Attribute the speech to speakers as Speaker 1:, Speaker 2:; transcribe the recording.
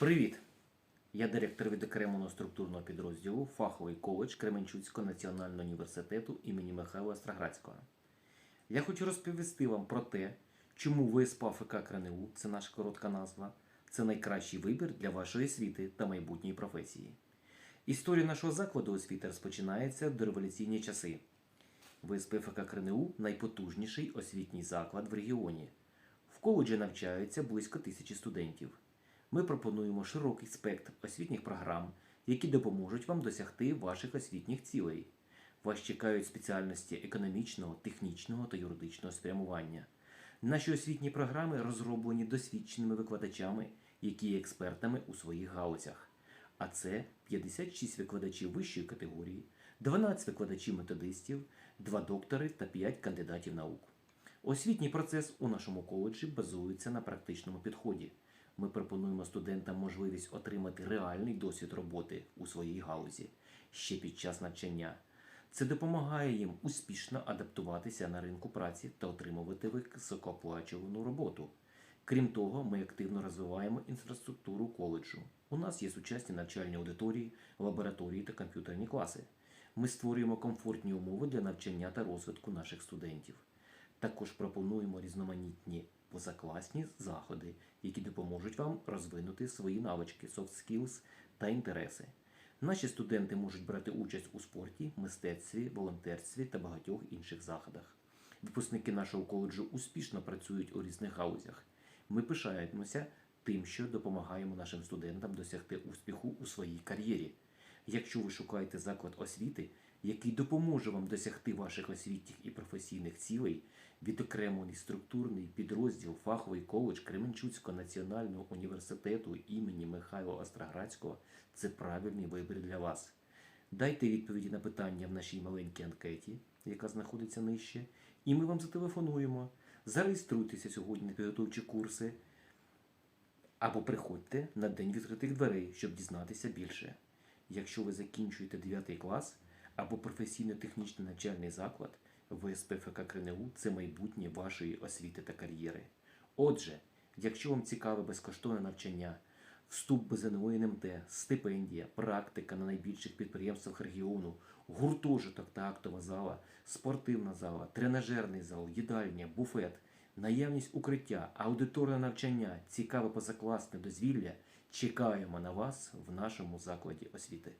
Speaker 1: Привіт! Я директор відокремленого структурного підрозділу Фаховий коледж Кременчуцького національного університету імені Михайла Остроградського. Я хочу розповісти вам про те, чому ВСП ФК КРНУ, це наша коротка назва, це найкращий вибір для вашої освіти та майбутньої професії. Історія нашого закладу освіти розпочинається до революційні часи. ВСП ФК КРНУ найпотужніший освітній заклад в регіоні. В коледжі навчаються близько тисячі студентів. Ми пропонуємо широкий спектр освітніх програм, які допоможуть вам досягти ваших освітніх цілей. Вас чекають спеціальності економічного, технічного та юридичного спрямування. Наші освітні програми розроблені досвідченими викладачами, які є експертами у своїх галузях. А це 56 викладачів вищої категорії, 12 викладачів методистів, 2 доктори та 5 кандидатів наук. Освітній процес у нашому коледжі базується на практичному підході. Ми пропонуємо студентам можливість отримати реальний досвід роботи у своїй галузі ще під час навчання. Це допомагає їм успішно адаптуватися на ринку праці та отримувати високооплачувану роботу. Крім того, ми активно розвиваємо інфраструктуру коледжу. У нас є сучасні навчальні аудиторії, лабораторії та комп'ютерні класи. Ми створюємо комфортні умови для навчання та розвитку наших студентів. Також пропонуємо різноманітні позакласні заходи, які допоможуть вам розвинути свої навички, soft skills та інтереси. Наші студенти можуть брати участь у спорті, мистецтві, волонтерстві та багатьох інших заходах. Випускники нашого коледжу успішно працюють у різних галузях. Ми пишаємося тим, що допомагаємо нашим студентам досягти успіху у своїй кар'єрі. Якщо ви шукаєте заклад освіти, який допоможе вам досягти ваших освітніх і професійних цілей, відокремлений структурний підрозділ фаховий коледж Кременчуцького національного університету імені Михайла Остроградського це правильний вибір для вас. Дайте відповіді на питання в нашій маленькій анкеті, яка знаходиться нижче, і ми вам зателефонуємо. Зареєструйтеся сьогодні на підготовчі курси або приходьте на день відкритих дверей, щоб дізнатися більше. Якщо ви закінчуєте 9 клас або професійно-технічний навчальний заклад, ВСП ФК КРНУ – це майбутнє вашої освіти та кар'єри. Отже, якщо вам цікаве безкоштовне навчання, вступ без ЗНО НМТ, стипендія, практика на найбільших підприємствах регіону, гуртожиток та актова зала, спортивна зала, тренажерний зал, їдальня, буфет, наявність укриття, аудиторне навчання, цікаве позакласне дозвілля, чекаємо на вас в нашому закладі освіти.